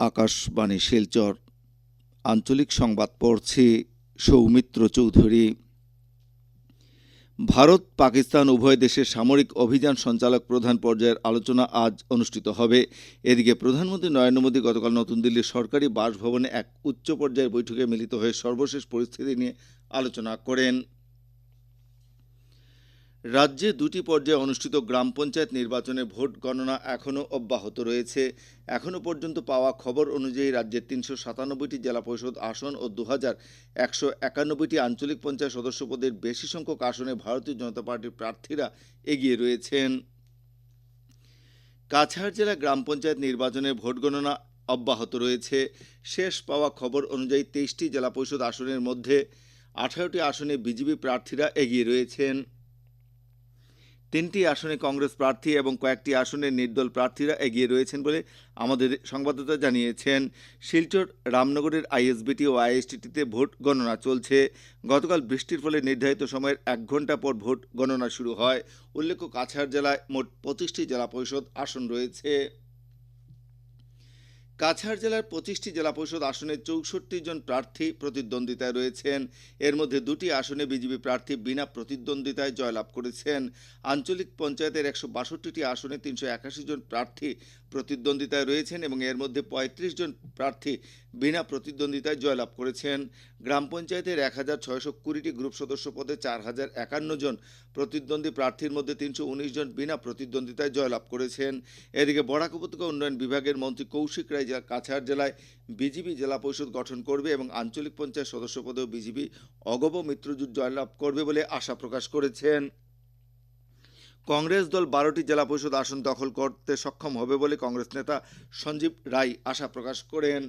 আকাশবাণী শিলচর। আঞ্চলিক সংবাদ পড়ছি সৌমিত্র চৌধুরী। ভারত পাকিস্তান উভয় দেশের সামরিক অভিযান সঞ্চালক প্রধান পর্যায়ের আলোচনা আজ অনুষ্ঠিত হবে। এদিকে প্রধানমন্ত্রী নরেন্দ্র মোদী গতকাল নতুন দিল্লির সরকারি বাসভবনে এক উচ্চ পর্যায়ের বৈঠকে মিলিত হয়ে সর্বশেষ পরিস্থিতি নিয়ে আলোচনা করেন। রাজ্যে দুটি পর্যায়ে অনুষ্ঠিত গ্রাম পঞ্চায়েত নির্বাচনে ভোট গণনা এখনও অব্যাহত রয়েছে। এখনও পর্যন্ত পাওয়া খবর অনুযায়ী রাজ্যের তিনশো সাতানব্বইটি জেলা পরিষদ আসন ও দু হাজার একশো একানব্বইটি আঞ্চলিক পঞ্চায়েত সদস্য পদের বেশি সংখ্যক আসনে ভারতীয় জনতা পার্টির প্রার্থীরা এগিয়ে রয়েছেন। কাছাড় জেলা গ্রাম পঞ্চায়েত নির্বাচনে ভোট গণনা অব্যাহত রয়েছে। শেষ পাওয়া খবর অনুযায়ী তেইশটি জেলা পরিষদ আসনের মধ্যে আঠারোটি আসনে বিজেপি প্রার্থীরা এগিয়ে রয়েছেন। তিনটি আসনে কংগ্রেস প্রার্থী এবং কয়েকটি আসনে নির্দল প্রার্থীরা এগিয়ে রয়েছেন বলে আমাদের সংবাদদাতা জানিয়েছেন। শিলচর, রামনগরের আইএসবিটি ও আইএসটিটিতে ভোট গণনা চলছে। গতকাল বৃষ্টির ফলে নির্ধারিত সময়ের এক ঘণ্টা পর ভোট গণনা শুরু হয়। উল্লেখ্য, কাছাড় জেলায় মোট পঁচিশটি জেলা পরিষদ আসন রয়েছে। কাছাড় জেলার পঁচিশটি জেলা পরিষদ আসনে চৌষট্টি জন প্রার্থী প্রতিদ্বন্দ্বিতায় রয়েছেন। এর মধ্যে দুটি আসনে বিজেপি প্রার্থী বিনা প্রতিদ্বন্দ্বিতায় জয়লাভ করেছেন। আঞ্চলিক পঞ্চায়েতের একশো বাষট্টিটি আসনে তিনশো একাশি জন প্রার্থী প্রতিদ্বন্দ্বিতায় রয়েছেন এবং এর মধ্যে পঁয়ত্রিশ জন প্রার্থী বিনা প্রতিদ্বন্দ্বিতায় জয়লাভ করেছেন। গ্রাম পঞ্চায়েতের এক হাজার ছয়শো কুড়িটি গ্রুপ সদস্য পদে চার হাজার একান্ন জন প্রতিদ্বন্দ্বী প্রার্থীর মধ্যে তিনশো উনিশ জন বিনা প্রতিদ্বন্দ্বিতায় জয়লাভ করেছেন। এদিকে বরাক উপত্যকা উন্নয়ন বিভাগের মন্ত্রী কৌশিক রায় কাছাড় জেলায় বিজেপি জেলা পরিষদ গঠন করবে এবং আঞ্চলিক পঞ্চায়েত সদস্য পদেও বিজেপি অগব মিত্রজোট জয়লাভ করবে বলে আশা প্রকাশ করেছেন। কংগ্রেস দল বারোটি জেলা পরিষদ আসন দখল করতে সক্ষম হবে বলে কংগ্রেস নেতা সঞ্জীব রায় আশা প্রকাশ করেন।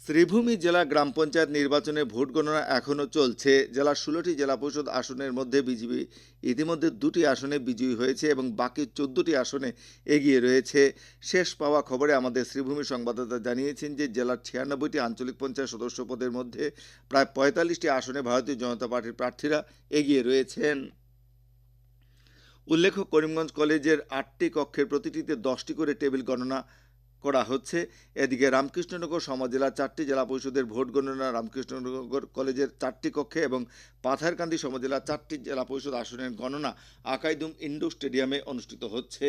শ্রীভূমি জেলা গ্রাম পঞ্চায়েত নির্বাচনে ভোট গণনা এখনও চলছে। জেলার ষোলোটি জেলা পরিষদ আসনের মধ্যে বিজেপি ইতিমধ্যে দুটি আসনে বিজয়ী হয়েছে এবং বাকি চোদ্দটি আসনে এগিয়ে রয়েছে। শেষ পাওয়া খবরে আমাদের শ্রীভূমি সংবাদদাতা জানিয়েছেন যে, জেলার ছিয়ানব্বইটি আঞ্চলিক পঞ্চায়েত সদস্য পদের মধ্যে প্রায় পঁয়তাল্লিশটি আসনে ভারতীয় জনতা পার্টির প্রার্থীরা এগিয়ে রয়েছেন। উল্লেখ্য, করিমগঞ্জ কলেজের আটটি কক্ষের প্রতিটিতে দশটি করে টেবিল গণনা করা হচ্ছে। এদিকে রামকৃষ্ণনগর সমজেলার চারটি, জেলা পরিষদের ভোট গণনা রামকৃষ্ণনগর কলেজের চারটি কক্ষে এবং পাথারকান্দি সমজেলার চারটি, জেলা পরিষদ আসনের গণনা আকাইদুম ইন্ডোর স্টেডিয়ামে অনুষ্ঠিত হচ্ছে।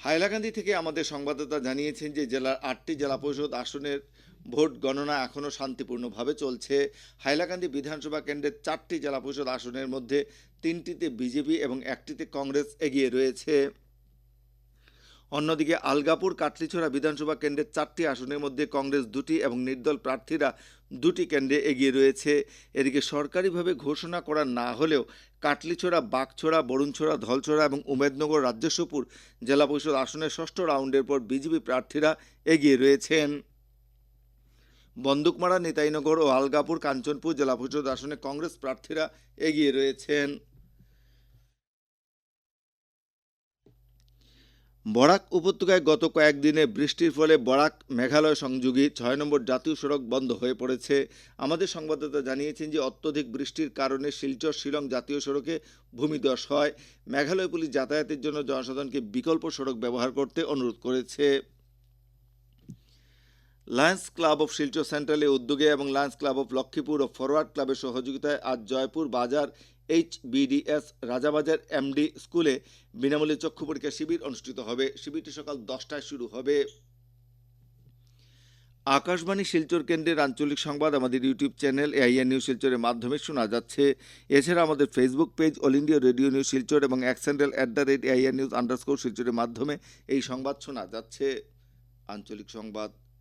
হাইলাকান্দি থেকে আমাদের সংবাদদাতা জানিয়েছেন যে, জেলার আটটি জেলা পরিষদ আসনের ভোট গণনা এখনও শান্তিপূর্ণভাবে চলছে। হাইলাকান্দি বিধানসভা কেন্দ্রের চারটি জেলা পরিষদ আসনের মধ্যে তিনটিতে বিজেপি এবং একটিতে কংগ্রেস এগিয়ে রয়েছে। অন্যদিকে আলগাপুর, কাটলিছড়া বিধানসভা কেন্দ্রের চারটি আসনের মধ্যে কংগ্রেস দুটি এবং নির্দল প্রার্থীরা দুটি কেন্দ্রে এগিয়ে রয়েছে। এদিকে সরকারিভাবে ঘোষণা করা না হলেও কাটলিছড়া, বাগছড়া, বরুণছড়া, ধলছড়া এবং উমেদনগর রাজ্যসপুর জেলা পরিষদ আসনের ষষ্ঠ রাউন্ডের পর বিজেপি প্রার্থীরা এগিয়ে রয়েছেন। বন্দুকমারা, নেতাইনগর ও আলগাপুর, কাঞ্চনপুর জেলা পরিষদ আসনে কংগ্রেস প্রার্থীরা এগিয়ে রয়েছেন। বরাক উপত্যকায় গত কয়েকদিনে বৃষ্টির ফলে বরাক মেঘালয় সংযোগী ছয় নম্বর জাতীয় সড়ক বন্ধ হয়ে পড়েছে। আমাদের সংবাদদাতা জানিয়েছেন যে, অত্যধিক বৃষ্টির কারণে শিলচর শিলং জাতীয় সড়কে ভূমিধস হয়। মেঘালয় পুলিশ যাতায়াতের জন্য জনসাধারণকে বিকল্প সড়ক ব্যবহার করতে অনুরোধ করেছে। লায়ন্স ক্লাব অফ শিলচর সেন্ট্রালের উদ্যোগে এবং লায়ন্স ক্লাব অফ লক্ষ্মীপুর ও ফরওয়ার্ড ক্লাবের সহযোগিতায় আজ জয়পুর বাজার এইচ বিডিএস রাজাবাজার এমডি স্কুলে বিনামূল্যে চক্ষু পরীক্ষা শিবির অনুষ্ঠিত হবে। শিবিরটি সকাল দশটায় শুরু হবে। আকাশবাণী শিলচর কেন্দ্রের আঞ্চলিক সংবাদ আমাদের ইউটিউব চ্যানেল এআইএন নিউজ শিলচরের মাধ্যমে শোনা যাচ্ছে। এছাড়া আমাদের Facebook page All India Radio news Silchar এবং অ্যাক্সেন্ডেল at the rate AIN news underscore শিলচরের মাধ্যমে এই সংবাদ শোনা যাচ্ছে। আঞ্চলিক সংবাদ।